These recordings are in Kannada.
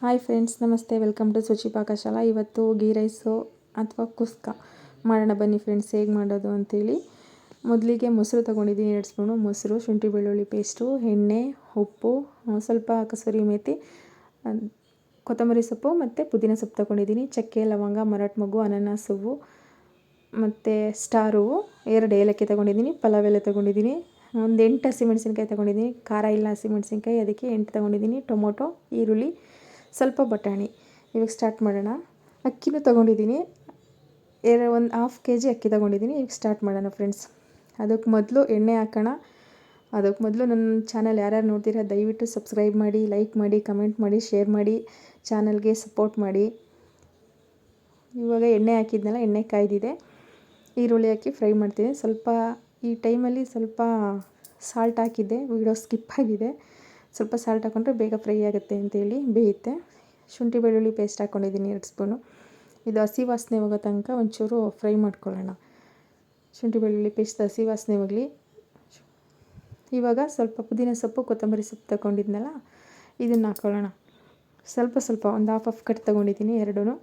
ಹಾಯ್ ಫ್ರೆಂಡ್ಸ್, ನಮಸ್ತೆ. Welcome to Suchi Pakashala. ಇವತ್ತು ಗೀ ರೈಸು ಅಥವಾ ಕುಸ್ಕ ಮಾಡೋಣ ಬನ್ನಿ ಫ್ರೆಂಡ್ಸ್, ಹೇಗೆ ಮಾಡೋದು ಅಂತೇಳಿ. ಮೊದಲಿಗೆ ಮೊಸರು ತೊಗೊಂಡಿದ್ದೀನಿ, ಎರಡು ಸ್ಪೂನು ಮೊಸರು, ಶುಂಠಿ ಬೆಳ್ಳುಳ್ಳಿ ಪೇಸ್ಟು, ಎಣ್ಣೆ, ಉಪ್ಪು ಸ್ವಲ್ಪ ಕಸೂರಿ ಮೇಥಿ ಕೊತ್ತಂಬರಿ ಸೊಪ್ಪು ಮತ್ತು ಪುದೀನ ಸೊಪ್ಪು ತೊಗೊಂಡಿದ್ದೀನಿ. ಚಕ್ಕೆ, ಲವಂಗ, ಮರಾಠ ಮಗು, ಅನಾನಸ್ ಹೂವು ಮತ್ತು ಸ್ಟಾರ್ ಹೂವು, ಎರಡು ಏಲಕ್ಕಿ ತೊಗೊಂಡಿದ್ದೀನಿ, ಪಲಾವ್ ಎಲೆ ತೊಗೊಂಡಿದ್ದೀನಿ, ಒಂದು ಎಂಟು ಹಸಿಮೆಣಸಿನ್ಕಾಯಿ ತೊಗೊಂಡಿದ್ದೀನಿ, ಖಾರ ಇಲ್ಲ ಹಸಿಮೆಣಸಿನ್ಕಾಯಿ ಅದಕ್ಕೆ ಎಂಟು ತೊಗೊಂಡಿದ್ದೀನಿ, ಟೊಮೊಟೊ, ಈರುಳ್ಳಿ ಸ್ವಲ್ಪ ಬಟಾಣಿ. ಇವಾಗ ಸ್ಟಾರ್ಟ್ ಮಾಡೋಣ. ಅಕ್ಕಿನೂ ತೊಗೊಂಡಿದ್ದೀನಿ. ಎರಡು ಒಂದು ಹಾಫ್ ಕೆ ಜಿ ಅಕ್ಕಿ ತೊಗೊಂಡಿದ್ದೀನಿ. ಈಗ ಸ್ಟಾರ್ಟ್ ಮಾಡೋಣ ಫ್ರೆಂಡ್ಸ್ ಅದಕ್ಕೆ ಮೊದಲು ಎಣ್ಣೆ ಹಾಕೋಣ. ಅದಕ್ಕೆ ಮೊದಲು ನನ್ನ ಚಾನಲ್ ಯಾರ್ಯಾರು ನೋಡ್ತೀರಾ, ದಯವಿಟ್ಟು ಸಬ್ಸ್ಕ್ರೈಬ್ ಮಾಡಿ ಲೈಕ್ ಮಾಡಿ ಕಮೆಂಟ್ ಮಾಡಿ ಶೇರ್ ಮಾಡಿ ಚಾನಲ್ಗೆ ಸಪೋರ್ಟ್ ಮಾಡಿ. ಇವಾಗ ಎಣ್ಣೆ ಹಾಕಿದ್ನಲ್ಲ, ಎಣ್ಣೆ ಕಾಯ್ದಿದೆ. ಈರುಳ್ಳಿ ಹಾಕಿ ಫ್ರೈ ಮಾಡ್ತೀನಿ. ಸ್ವಲ್ಪ ಈ ಟೈಮಲ್ಲಿ ಸ್ವಲ್ಪ ಸಾಲ್ಟ್ ಹಾಕಿದ್ದೆ. ವೀಡಿಯೋ ಸ್ಕಿಪ್ ಆಗಿದೆ. ಸ್ವಲ್ಪ ಸಾಲ್ಟ್ ಹಾಕೊಂಡ್ರೆ ಬೇಗ ಫ್ರೈ ಆಗುತ್ತೆ ಅಂತೇಳಿ ಬೇಯುತ್ತೆ ಶುಂಠಿ ಬೆಳ್ಳುಳ್ಳಿ ಪೇಸ್ಟ್ ಹಾಕ್ಕೊಂಡಿದ್ದೀನಿ ಎರಡು ಸ್ಪೂನು ಇದು ಹಸಿ ವಾಸನೆ ಹೋಗೋ ತನಕ ಒಂಚೂರು ಫ್ರೈ ಮಾಡ್ಕೊಳ್ಳೋಣ. ಶುಂಠಿ ಬೆಳ್ಳುಳ್ಳಿ ಪೇಸ್ಟ್ ಹಸಿ ವಾಸನೆ ಹೋಗಲಿ. ಇವಾಗ ಸ್ವಲ್ಪ ಪುದೀನ ಸೊಪ್ಪು, ಕೊತ್ತಂಬರಿ ಸೊಪ್ಪು ತಗೊಂಡಿದ್ನಲ್ಲ, ಇದನ್ನು ಹಾಕ್ಕೊಳ್ಳೋಣ ಸ್ವಲ್ಪ ಸ್ವಲ್ಪ ಒಂದು ಹಾಫ್ ಆಫ್ ಕಟ್ ತೊಗೊಂಡಿದ್ದೀನಿ ಎರಡೂ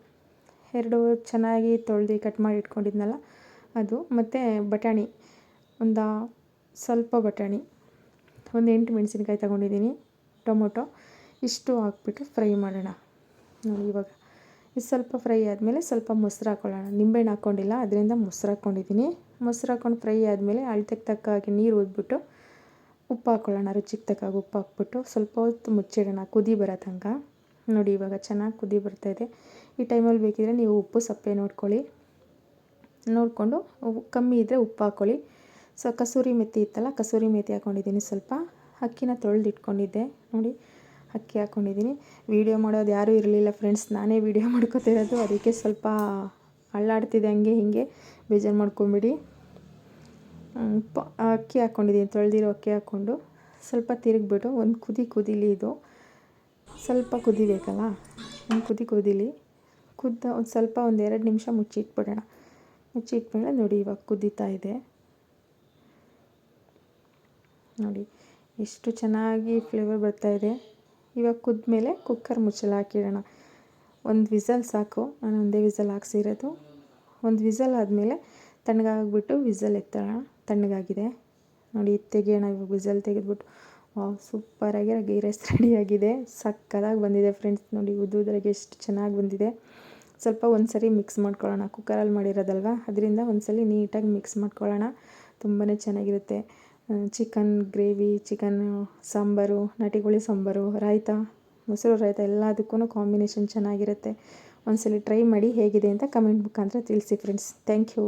ಎರಡು ಚೆನ್ನಾಗಿ ತೊಳೆದು ಕಟ್ ಮಾಡಿ ಇಟ್ಕೊಂಡಿದ್ನಲ್ಲ, ಅದು ಮತ್ತು ಬಟಾಣಿ, ಒಂದು ಸ್ವಲ್ಪ ಬಟಾಣಿ. ಒಂದು ಎಂಟು ಮೆಣಸಿನ್ಕಾಯಿ ತಗೊಂಡಿದ್ದೀನಿ. ಟೊಮೊಟೊ ಇಷ್ಟು ಹಾಕ್ಬಿಟ್ಟು ಫ್ರೈ ಮಾಡೋಣ. ನೋಡಿ ಇವಾಗ ಇದು ಸ್ವಲ್ಪ ಫ್ರೈ ಆದಮೇಲೆ ಸ್ವಲ್ಪ ಮೊಸರು ಹಾಕ್ಕೊಳ್ಳೋಣ ನಿಂಬೆಹಣ್ಣು ಹಾಕ್ಕೊಂಡಿಲ್ಲ, ಅದರಿಂದ ಮೊಸರು ಹಾಕ್ಕೊಂಡಿದ್ದೀನಿ. ಮೊಸರು ಹಾಕ್ಕೊಂಡು ಫ್ರೈ ಆದಮೇಲೆ ಅಳತೆಗೆ ತಕ್ಕ ಹಾಗೆ ನೀರು ಊದ್ಬಿಟ್ಟು ಉಪ್ಪು ಹಾಕ್ಕೊಳ್ಳೋಣ ರುಚಿಗೆ ತಕ್ಕಾಗ ಉಪ್ಪು ಹಾಕ್ಬಿಟ್ಟು. ಸ್ವಲ್ಪ ಹೊತ್ತು ಮುಚ್ಚಿಡೋಣ, ಕುದಿ ಬರೋ ತನಕ. ನೋಡಿ ಇವಾಗ ಚೆನ್ನಾಗಿ ಕುದಿ ಬರ್ತಾಯಿದೆ ಈ ಟೈಮಲ್ಲಿ ಬೇಕಿದ್ರೆ ನೀವು ಉಪ್ಪು ಸಪ್ಪೆ ನೋಡ್ಕೊಳ್ಳಿ. ನೋಡಿಕೊಂಡು ಕಮ್ಮಿ ಇದ್ದರೆ ಉಪ್ಪು ಹಾಕ್ಕೊಳ್ಳಿ ಸೊ ಕಸೂರಿ ಮೆಥಿ ಇತ್ತಲ್ಲ, ಕಸೂರಿ ಮೆತ್ತಿ ಹಾಕ್ಕೊಂಡಿದ್ದೀನಿ ಸ್ವಲ್ಪ. ಅಕ್ಕಿನ ತೊಳೆದಿಟ್ಕೊಂಡಿದ್ದೆ ನೋಡಿ ಅಕ್ಕಿ ಹಾಕ್ಕೊಂಡಿದ್ದೀನಿ ವೀಡಿಯೋ ಮಾಡೋದು ಯಾರೂ ಇರಲಿಲ್ಲ ಫ್ರೆಂಡ್ಸ್ ನಾನೇ ವೀಡಿಯೋ ಮಾಡ್ಕೋತಿರೋದು. ಅದಕ್ಕೆ ಸ್ವಲ್ಪ ಅಳ್ಳಾಡ್ತಿದೆ ಹಂಗೆ ಹಿಂಗೆ. ಬೇಜಾರು ಮಾಡ್ಕೊಂಬಿಡಿ. ಅಕ್ಕಿ ಹಾಕ್ಕೊಂಡಿದ್ದೀನಿ ತೊಳೆದಿರೋ ಅಕ್ಕಿ ಹಾಕ್ಕೊಂಡು ಸ್ವಲ್ಪ ತಿರುಗಿಬಿಟ್ಟು ಒಂದು ಕುದಿ ಕುದಿಲಿ ಇದು. ಸ್ವಲ್ಪ ಕುದಿಬೇಕಲ್ಲ ಒಂದು ಕುದಿ ಕುದಿಲಿ. ಕುದ್ದ ಒಂದು ಸ್ವಲ್ಪ ಒಂದು ಎರಡು ನಿಮಿಷ ಮುಚ್ಚಿಟ್ಬಿಡೋಣ. ಮುಚ್ಚಿಟ್ಮೇಲೆ ನೋಡಿ ಇವಾಗ ಕುದೀತಾ ಇದೆ. ನೋಡಿ, ಎಷ್ಟು ಚೆನ್ನಾಗಿ ಫ್ಲೇವರ್ ಬರ್ತಾಯಿದೆ ಇವಾಗ ಕುದ್ಮೇಲೆ ಕುಕ್ಕರ್ ಮುಚ್ಚಳ ಹಾಕಿಡೋಣ. ಒಂದು ವಿಸಲ್ ಸಾಕು. ನಾನು ಒಂದೇ ವಿಸಲ್ ಹಾಕ್ಸಿರೋದು. ಒಂದು ವಿಸಲ್ ಆದಮೇಲೆ ತಣ್ಣಗಾಗ್ಬಿಟ್ಟು ವಿಸಲ್ ಎತ್ತೋಣ. ತಣ್ಣಗಾಗಿದೆ. ನೋಡಿ, ತೆಗಿಯೋಣ ಇವಾಗ ವಿಸಲ್ ತೆಗೆದ್ಬಿಟ್ಟು. ವಾವ್ ಸೂಪರಾಗಿ ಗೀ ರೈಸ್ ರೆಡಿಯಾಗಿದೆ ಸಕ್ಕತ್ತಾಗಿ ಬಂದಿದೆ ಫ್ರೆಂಡ್ಸ್ ನೋಡಿ ಉದ್ದುದ್ರಾಗೆ ಎಷ್ಟು ಚೆನ್ನಾಗಿ ಬಂದಿದೆ. ಸ್ವಲ್ಪ ಒಂದು ಸರಿ ಮಿಕ್ಸ್ ಮಾಡ್ಕೊಳ್ಳೋಣ ಕುಕ್ಕರಲ್ಲಿ ಮಾಡಿರೋದಲ್ವ? ಅದರಿಂದ ಒಂದು ಸಲ ನೀಟಾಗಿ ಮಿಕ್ಸ್ ಮಾಡ್ಕೊಳ್ಳೋಣ. ತುಂಬಾ ಚೆನ್ನಾಗಿರುತ್ತೆ. ಚಿಕನ್ ಗ್ರೇವಿ ಚಿಕನ್ನು ಸಾಂಬಾರು ನಾಟಿಕೋಳಿ ಸಾಂಬಾರು, ರಾಯ್ತ, ಮೊಸರು, ರಾಯ್ತ ಎಲ್ಲದಕ್ಕೂ ಕಾಂಬಿನೇಷನ್ ಚೆನ್ನಾಗಿರುತ್ತೆ. ಒಂದ್ಸಲ ಟ್ರೈ ಮಾಡಿ ಹೇಗಿದೆ ಅಂತ ಕಮೆಂಟ್ ಮುಖಾಂತರ ತಿಳಿಸಿ ಫ್ರೆಂಡ್ಸ್ ಥ್ಯಾಂಕ್ ಯು